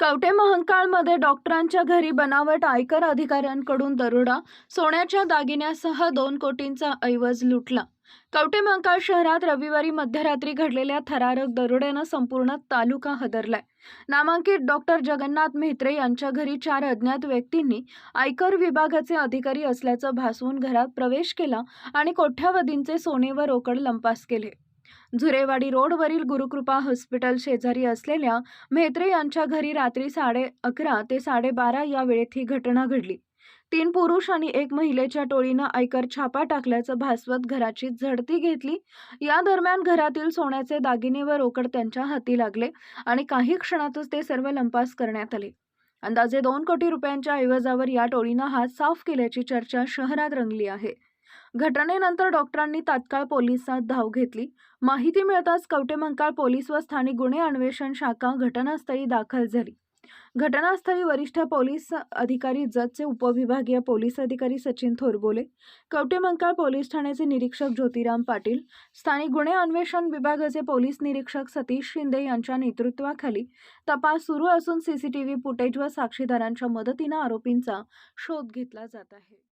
कवटेमंकाळमध्ये डॉक्टरांच्या घरी बनावट आयकर अधिकाऱ्यांकडून दरोडा सोन्याच्या दागिन्यासह दोन कोटींचा ऐवज लुटला. कवटेमंकाळ शहरात रविवारी मध्यरात्री घडलेल्या थरारक दरोड्यानं संपूर्ण तालुका हदरलाय. नामांकित डॉक्टर जगन्नाथ म्हेत्रे यांच्या घरी चार अज्ञात व्यक्तींनी आयकर विभागाचे अधिकारी असल्याचं भासवून घरात प्रवेश केला आणि कोट्यावधींचे सोने व रोकड लंपास केले. झुरेवाडी रोडवरील गुरुकृपा हॉस्पिटल शेजारी असलेल्या म्हेत्रे यांच्या घरी रात्री साडे अकरा ते साडेबारा या वेळेत ही घटना घडली. तीन पुरुष आणि एक महिलेच्या टोळीनं आयकर छापा टाकल्याचं भासवत घराची झडती घेतली. या दरम्यान घरातील सोन्याचे दागिने व रोकड त्यांच्या हाती लागले आणि काही क्षणातच ते सर्व लंपास करण्यात आले. अंदाजे दोन कोटी रुपयांच्या ऐवजावर या टोळीनं हात साफ केल्याची चर्चा शहरात रंगली आहे. घटनेनंतर डॉक्टरांनी तात्काळ पोलिसात धाव घेतली. माहिती मिळताच कवटेमंकाळ पोलीस व स्थानिक गुन्हे अन्वेषण शाखा घटनास्थळी दाखल झाली. घटनास्थळी वरिष्ठ पोलीस अधिकारी जतचे उपविभागीय पोलीस अधिकारी सचिन थोरबोले कवटेमंकाळ पोलीस ठाण्याचे निरीक्षक ज्योतिराम पाटील स्थानिक गुन्हे अन्वेषण विभागाचे पोलीस निरीक्षक सतीश शिंदे यांच्या नेतृत्वाखाली तपास सुरू असून सीसीटीव्ही फुटेज व साक्षीदारांच्या मदतीनं आरोपींचा शोध घेतला जात आहे.